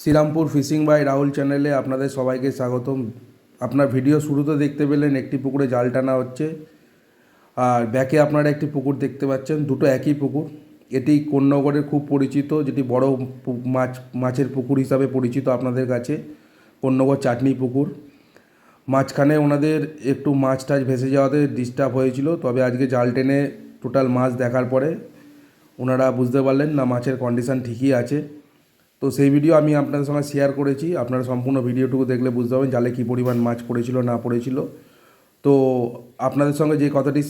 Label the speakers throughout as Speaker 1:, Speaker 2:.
Speaker 1: Serampore fishing by Rahul চ্যানেলে আপনাদের সবাইকে স্বাগতম। আপনার ভিডিও শুরুতে দেখতে পেলেন একটি পুকুরে জাল টানা হচ্ছে। আর ব্যাকে আপনারা একটি পুকুর দেখতে পাচ্ছেন, দুটো একই পুকুর। এটি কোন্নগরের খুব পরিচিত, যেটি বড় মাছ, মাছের পুকুর হিসাবে পরিচিত আপনাদের কাছে, কোন্নগর চাটনি পুকুর। মাঝখানে ওনাদের একটু মাছ টাছ ভেসে যাওয়াতে ডিস্টার্ব হয়েছিল, তবে আজকে জাল টেনে টোটাল মাছ দেখার পরে ওনারা বুঝতে পারলেন, না মাছের কন্ডিশন ঠিকই আছে। তো সেই ভিডিও আমি আপনাদের সঙ্গে শেয়ার করেছি, আপনারা সম্পূর্ণ ভিডিওটুকু দেখলে বুঝতে পারবেন জালে কী পরিমাণ মাছ পড়েছিল, না পড়েছিল। তো আপনাদের সঙ্গে যে কথাটি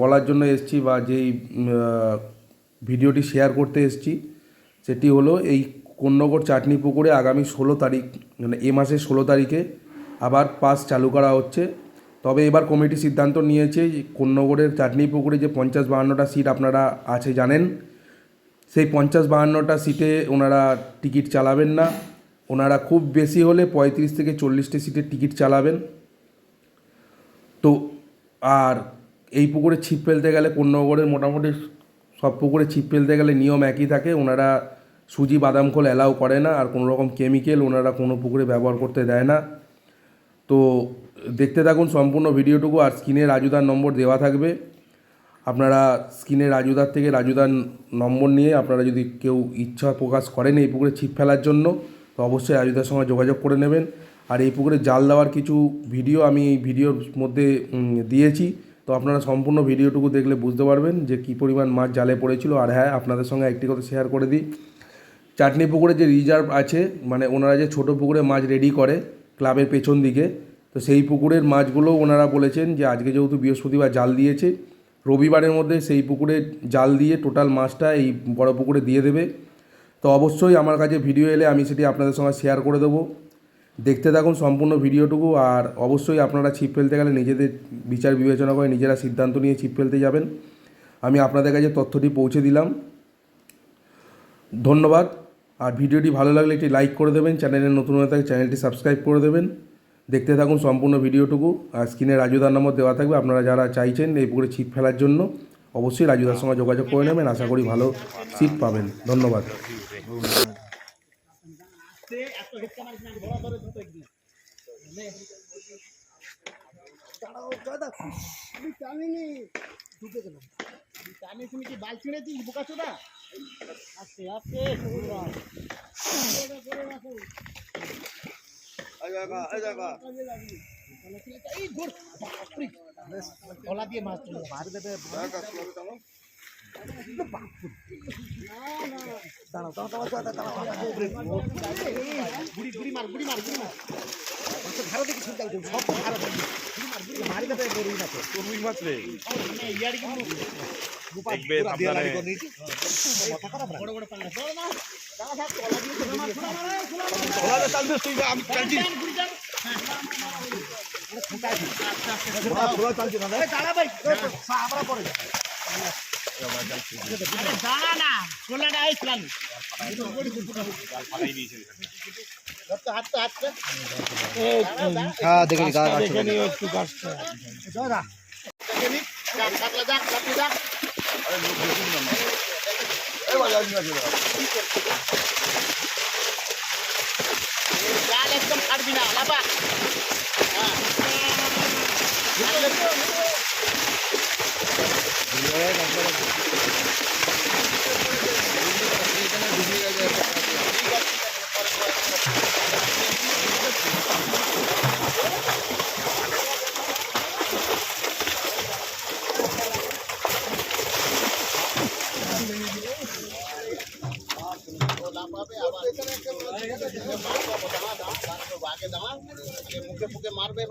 Speaker 1: বলার জন্য এসেছি বা যেই ভিডিওটি শেয়ার করতে এসেছি। সেটি হলো এই কন্যগর চাটনি পুকুরে আগামী ষোলো তারিখ মানে এ মাসের ষোলো তারিখে আবার পাস চালু করা হচ্ছে। তবে এবার কমিটি সিদ্ধান্ত নিয়েছে যে কন্যগরের চাটনি পুকুরে যে পঞ্চাশ বাহান্নটা সিট আপনারা আছে জানেন, সেই পঞ্চাশ বাহান্নটা সিটে ওনারা টিকিট চালাবেন না। ওনারা খুব বেশি হলে পঁয়ত্রিশ থেকে চল্লিশটি সিটের টিকিট চালাবেন। তো আর এই পুকুরে ছিপ ফেলতে গেলে কন্যগরের মোটামুটি সব পুকুরে ছিপ ফেলতে গেলে নিয়ম একই থাকে। ওনারা সুজি, বাদাম, খোল অ্যালাউ করে না আর কোনো রকম কেমিক্যাল ওনারা কোনো পুকুরে ব্যবহার করতে দেয় না। তো দেখতে থাকুন সম্পূর্ণ ভিডিওটুকু আর স্ক্রিনে রাজুদার নম্বর দেওয়া থাকবে। আপনারা স্ক্রিনে রাজুদার থেকে রাজুদার নম্বর নিয়ে আপনারা যদি কেউ ইচ্ছা প্রকাশ করেন এই পুকুরে ছিপ ফেলার জন্য, তো অবশ্যই রাজুদার সঙ্গে যোগাযোগ করে নেবেন। আর এই পুকুরে জাল দেওয়ার কিছু ভিডিও আমি এই ভিডিওর মধ্যে দিয়েছি। তো আপনারা সম্পূর্ণ ভিডিওটুকু দেখলে বুঝতে পারবেন যে কী পরিমাণ মাছ জালে পড়েছিল। আর হ্যাঁ আপনাদের সঙ্গে একটি কথা শেয়ার করে দিই। চাটনি পুকুরে যে রিজার্ভ আছে মানে ওনারা যে ছোট পুকুরে মাছ রেডি করে ক্লাবের পেছন দিকে, তো সেই পুকুরের মাছগুলো ওনারা বলেছেন যে আজকে যেহেতু বৃহস্পতিবার জাল দিয়েছে, রবিবারের মধ্যে সেই পুকুরে জাল দিয়ে টোটাল মাছটা এই বড় পুকুরে দিয়ে দেবে। তো অবশ্যই আমার কাছে ভিডিও এলে আমি সেটি আপনাদের সঙ্গে শেয়ার করে দেবো। দেখতে থাকুন সম্পূর্ণ ভিডিওটুকু আর অবশ্যই আপনারা ছিপ ফেলতে গেলে নিজেদের বিচার বিবেচনা করে নিজেরা সিদ্ধান্ত নিয়ে ছিপ ফেলতে যাবেন। আমি আপনাদের কাছে তথ্যটি পৌঁছে দিলাম। ধন্যবাদ। আর ভিডিওটি ভালো লাগলে একটি লাইক করে দেবেন চ্যানেলের নতুন হয়ে থাকে চ্যানেলটি সাবস্ক্রাইব করে দেবেন। দেখতে থাকুন সম্পূর্ণ ভিডিওটুকু। আর স্ক্রিনে রাজুদার নম্বর দেওয়া থাকবে, আপনারা যারা চাইছেন এই পুকুরে ছিপ ফেলার জন্য, অবশ্যই রাজুদার সঙ্গে যোগাযোগ করে নেবেন। আশা করি ভালো সিট পাবেন। ধন্যবাদ।
Speaker 2: এত হেক্কা মারিস না বড় ধরে ধরতে একদিন টানিনি ঢুকে গেলাম টানি তুমি কি বাল ছিঁড়েছিস বোকা চোদা আস্তে আস্তে ধর গলা দিয়ে মাছ দেবে দাঁড়াও দাঁড়াও দাঁড়াও দাঁড়াও বুড়ি বুড়ি মার বুড়ি মার বুড়ি মার ধারো দেখি শুনতে সব ধারো দেখি বুড়ি মার বুড়ি মারি দেবে বুড়ি মাছ
Speaker 3: তরমুজ মাছ রে দেখবে সাবধানে
Speaker 2: বড় বড় পাঙ্গা চল না দাঁড়া থাক গলা দিয়ে ধরে মার খোলা মারে খোলা মারে
Speaker 3: ওলালে চালবে তুই আমি চালছি
Speaker 2: বুড়ি। আরে দাঁড়া ভাই আমরা পরে যাব। আরে না খোলাটা এই খোলানি
Speaker 3: ফালাই
Speaker 4: হ্যাঁ দেখে গা
Speaker 2: একটু গাছটা। একদম ছাড়বি না লাফা। লাফাবে আবার মারবে